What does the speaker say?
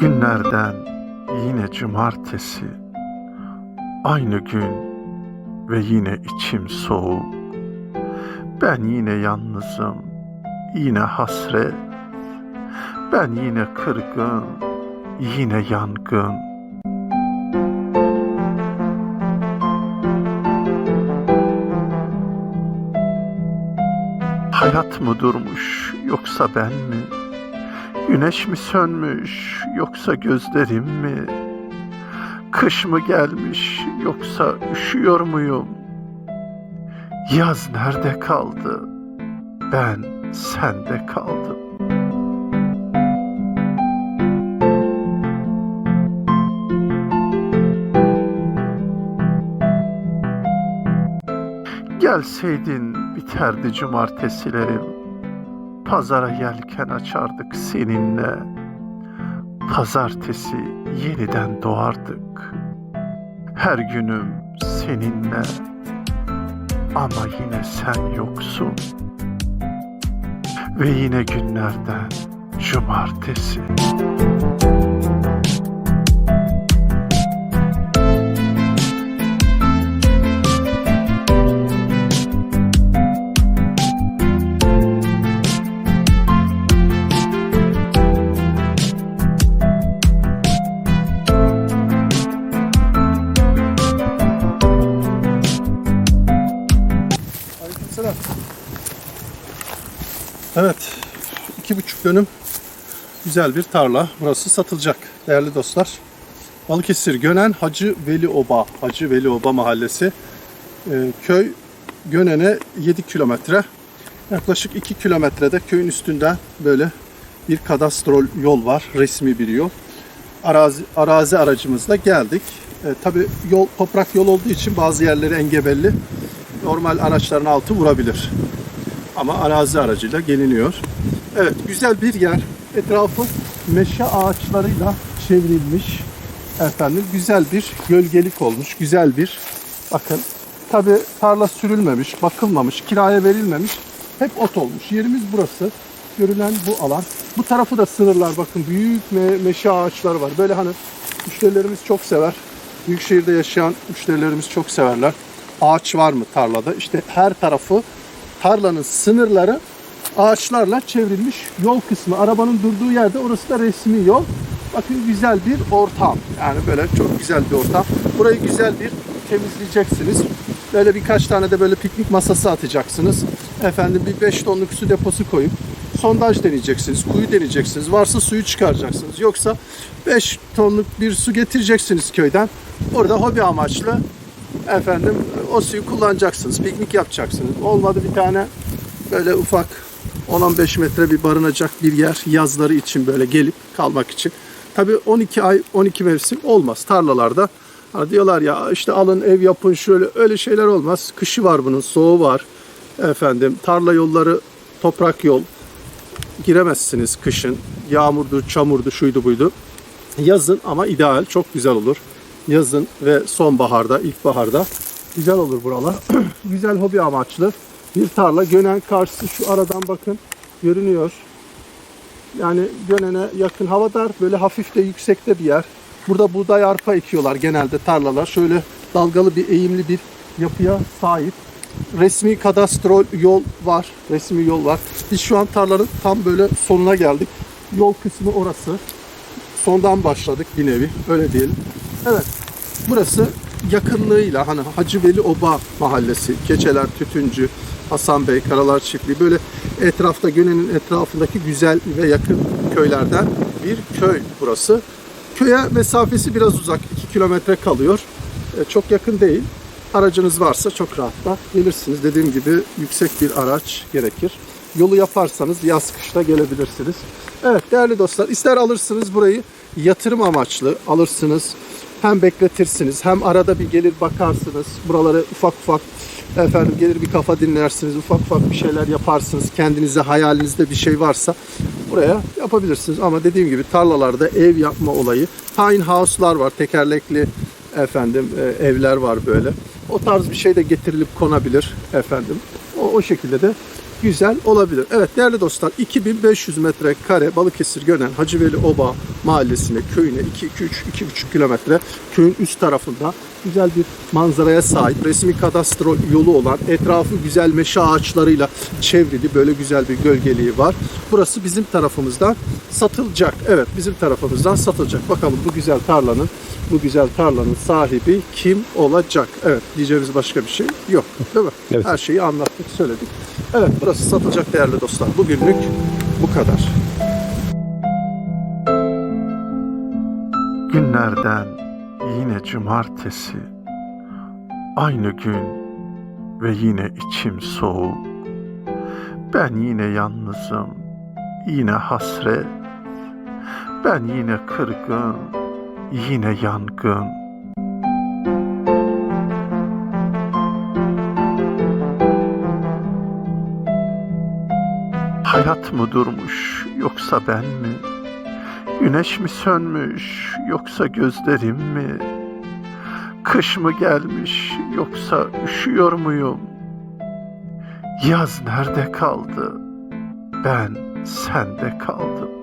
Günlerden yine cumartesi, aynı gün ve yine içim soğuk. Ben yine yalnızım, yine hasret. Ben yine kırgın, yine yangın. Hayat mı durmuş yoksa ben mi? Güneş mi sönmüş yoksa gözlerim mi? Kış mı gelmiş yoksa üşüyor muyum? Yaz nerede kaldı? Ben sende kaldım. Gelseydin biterdi cumartesilerim. Pazara yelken açardık seninle. Pazartesi yeniden doğardık. Her günüm seninle. Ama yine sen yoksun. Ve yine günlerden cumartesi. Aleykümselam. Evet, iki buçuk dönüm güzel bir tarla. Burası satılacak değerli dostlar. Balıkesir Gönen Hacı Veli Oba, Hacı Veli Oba mahallesi. Ee, köy Gönen'e 7 kilometre. Yaklaşık 2 kilometrede köyün üstünden böyle bir kadastrol yol var, resmi bir yol. Arazi, arazi aracımızla geldik. Ee, tabii yol toprak yol olduğu için bazı yerleri engebelli normal araçların altı vurabilir. Ama arazi aracıyla geliniyor. Evet güzel bir yer. Etrafı meşe ağaçlarıyla çevrilmiş. Efendim güzel bir gölgelik olmuş. Güzel bir bakın tabi tarla sürülmemiş, bakılmamış, kiraya verilmemiş. Hep ot olmuş. Yerimiz burası. Görülen bu alan. Bu tarafı da sınırlar bakın büyük me- meşe ağaçları var. Böyle hani müşterilerimiz çok sever. Büyükşehir'de yaşayan müşterilerimiz çok severler ağaç var mı tarlada? İşte her tarafı tarlanın sınırları ağaçlarla çevrilmiş yol kısmı. Arabanın durduğu yerde orası da resmi yol. Bakın güzel bir ortam. Yani böyle çok güzel bir ortam. Burayı güzel bir temizleyeceksiniz. Böyle birkaç tane de böyle piknik masası atacaksınız. Efendim bir 5 tonluk su deposu koyup sondaj deneyeceksiniz, kuyu deneyeceksiniz. Varsa suyu çıkaracaksınız. Yoksa 5 tonluk bir su getireceksiniz köyden. Orada hobi amaçlı efendim o suyu kullanacaksınız. Piknik yapacaksınız. Olmadı bir tane böyle ufak 10-15 metre bir barınacak bir yer yazları için böyle gelip kalmak için. Tabii 12 ay 12 mevsim olmaz tarlalarda. Hani diyorlar ya işte alın ev yapın şöyle öyle şeyler olmaz. Kışı var bunun, soğuğu var. Efendim tarla yolları toprak yol. Giremezsiniz kışın. Yağmurdu, çamurdu, şuydu buydu. Yazın ama ideal, çok güzel olur. Yazın ve sonbaharda, ilkbaharda güzel olur buralar. güzel hobi amaçlı bir tarla. Gönen karşısı şu aradan bakın görünüyor. Yani Gönen'e yakın hava dar, böyle hafif de yüksekte bir yer. Burada buğday arpa ekiyorlar genelde tarlalar. Şöyle dalgalı bir eğimli bir yapıya sahip. Resmi kadastrol yol var. Resmi yol var. Biz şu an tarlanın tam böyle sonuna geldik. Yol kısmı orası. Sondan başladık bir nevi. Öyle diyelim. Evet. Burası yakınlığıyla hani Hacı Veli Oba mahallesi, Keçeler, Tütüncü, Hasan Bey, Karalar Çiftliği böyle etrafta Gönen'in etrafındaki güzel ve yakın köylerden bir köy burası. Köye mesafesi biraz uzak. 2 kilometre kalıyor. E, Çok yakın değil. Aracınız varsa çok rahatla gelirsiniz. Dediğim gibi yüksek bir araç gerekir. Yolu yaparsanız yaz kışta gelebilirsiniz. Evet değerli dostlar ister alırsınız burayı yatırım amaçlı alırsınız. Hem bekletirsiniz hem arada bir gelir bakarsınız. Buraları ufak ufak efendim gelir bir kafa dinlersiniz. Ufak ufak bir şeyler yaparsınız. Kendinize hayalinizde bir şey varsa buraya yapabilirsiniz. Ama dediğim gibi tarlalarda ev yapma olayı. Tiny house'lar var. Tekerlekli efendim e, evler var böyle. O tarz bir şey de getirilip konabilir efendim. O, o şekilde de güzel olabilir. Evet değerli dostlar 2500 metrekare Balıkesir Gönen Hacıveli Oba mahallesine, köyüne 2-2-3-2,5 kilometre köyün üst tarafında güzel bir manzaraya sahip resmi kadastro yolu olan etrafı güzel meşe ağaçlarıyla çevrili böyle güzel bir gölgeliği var. Burası bizim tarafımızdan satılacak. Evet bizim tarafımızdan satılacak. Bakalım bu güzel tarlanın bu güzel tarlanın sahibi kim olacak? Evet diyeceğimiz başka bir şey yok. Değil mi? Evet. Her şeyi anlattık, söyledik. Evet burası satılacak değerli dostlar. Bugünlük bu kadar. Günlerden yine cumartesi. Aynı gün ve yine içim soğuk. Ben yine yalnızım. Yine hasret. Ben yine kırgın. Yine yangın. Hayat mı durmuş yoksa ben mi? Güneş mi sönmüş yoksa gözlerim mi? Kış mı gelmiş yoksa üşüyor muyum? Yaz nerede kaldı? Ben sende kaldım.